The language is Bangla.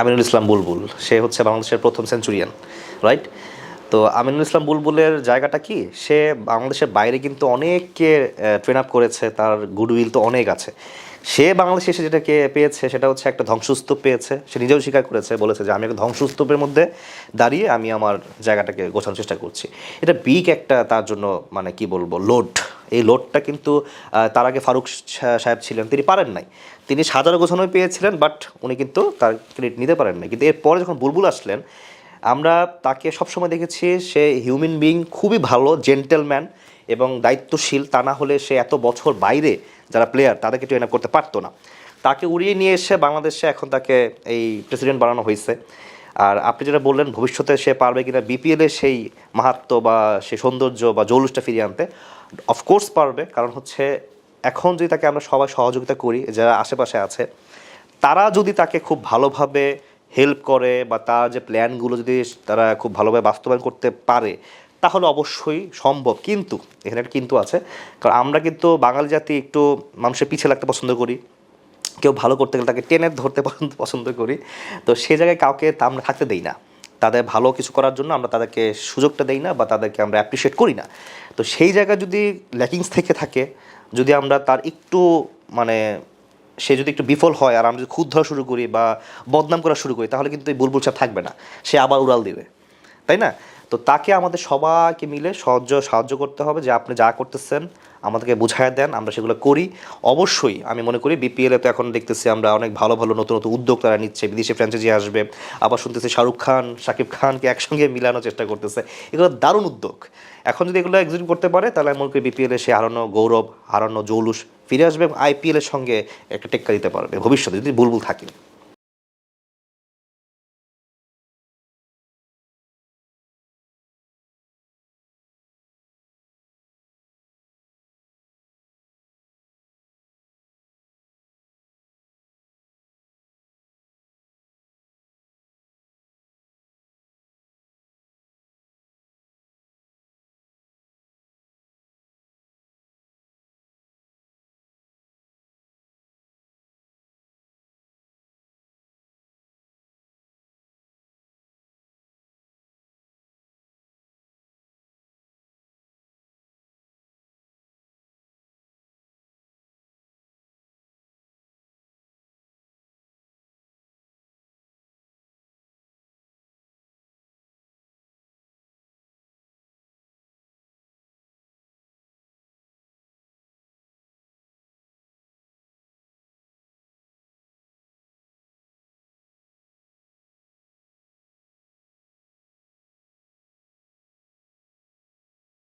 আমিনুল ইসলাম বুলবুল, সে হচ্ছে বাংলাদেশের প্রথম সেঞ্চুরিয়ান রাইট তো আমিনুল ইসলাম বুলবুলের জায়গাটা কি? সে বাংলাদেশের বাইরে কিন্তু অনেককে ট্রেন আপ করেছে, তার গুডউইল তো অনেক আছে। সে বাংলাদেশে এসে যেটাকে পেয়েছে, সেটা হচ্ছে একটা ধ্বংসস্তূপ পেয়েছে। সে নিজেও স্বীকার করেছে, বলেছে যে আমি একটা ধ্বংসস্তূপের মধ্যে দাঁড়িয়ে আমি আমার জায়গাটাকে গোছানোর চেষ্টা করছি। এটা বিগ একটা তার জন্য মানে কি বলব লোড এই লোডটা কিন্তু তার আগে ফারুক সাহেব ছিলেন, তিনি পারেন নাই। তিনি সাজানো গোছানোই পেয়েছিলেন, বাট উনি কিন্তু তার ক্রেডিট নিতে পারেন নাই। কিন্তু এরপরে যখন বুলবুল আসলেন, আমরা তাকে সবসময় দেখেছি, সে হিউম্যান বিং খুবই ভালো, জেন্টেলম্যান এবং দায়িত্বশীল। তা না হলে সে এত বছর বাইরে যারা প্লেয়ার, তাদেরকে ট্রেন করতে পারতো না। তাকে উড়িয়ে নিয়ে এসে বাংলাদেশে এখন তাকে এই প্রেসিডেন্ট বানানো হয়েছে। আর আপনি যেটা বললেন, ভবিষ্যতে সে পারবে কিনা বিপিএলে সেই মাহাত্ম বা সেই সৌন্দর্য বা জৌলুসটা ফিরিয়ে আনতে অফকোর্স পারবে। কারণ হচ্ছে, এখন যদি তাকে আমরা সবাই সহযোগিতা করি, যারা আশেপাশে আছে, তারা যদি তাকে খুব ভালোভাবে হেল্প করে বা তার যে প্ল্যানগুলো যদি তারা খুব ভালোভাবে বাস্তবায়ন করতে পারে, তাহলে অবশ্যই সম্ভব। কিন্তু, এখানে একটা কিন্তু আছে, কারণ আমরা কিন্তু বাঙালি জাতি একটু মানুষের পিছিয়ে লাগতে পছন্দ করি। কেউ ভালো করতে গেলে তাকে টেনে ধরতে পছন্দ করি। তো সে জায়গায় কাউকে তা আমরা থাকতে দেই না। তাদের ভালো কিছু করার জন্য আমরা তাদেরকে সুযোগটা দেই না বা তাদেরকে আমরা অ্যাপ্রিসিয়েট করি না। তো সেই জায়গায় যদি ল্যাকিংস থেকে থাকে, যদি আমরা তার একটু মানে সে যদি একটু বিফল হয় আর আমরা যদি খুদ ধরা শুরু করি বা বদনাম করা শুরু করি, তাহলে কিন্তু এই বুলবুল সাহেব থাকবে না। সে আবার উড়াল দিবে। তাই না? তো তাকে আমাদের সবাইকে মিলে সাহায্য সাহায্য করতে হবে যে আপনি যা করতেছেন আমাদেরকে বুঝায় দেন, আমরা সেগুলো করি। অবশ্যই আমি মনে করি বিপিএল তো এখন দেখতেছি আমরা অনেক ভালো ভালো নতুন নতুন উদ্যোগ তারা নিচ্ছে, বিদেশি ফ্র্যাঞ্চাইজি আসবে। আবার শুনতেছি শাহরুখ খান শাকিব খানকে একসঙ্গে মিলানোর চেষ্টা করতেছে। এগুলো দারুণ উদ্যোগ। এখন যদি এগুলো এক্সিকিউট করতে পারে, তাহলে আমি মনে করি বিপিএলে সে হারানো গৌরব, হারানো জৌলুস ফিরে আসবে এবং আইপিএল এর সঙ্গে একটা টেক্কা দিতে পারবে। ভবিষ্যতে যদি বুলবুল থাকে।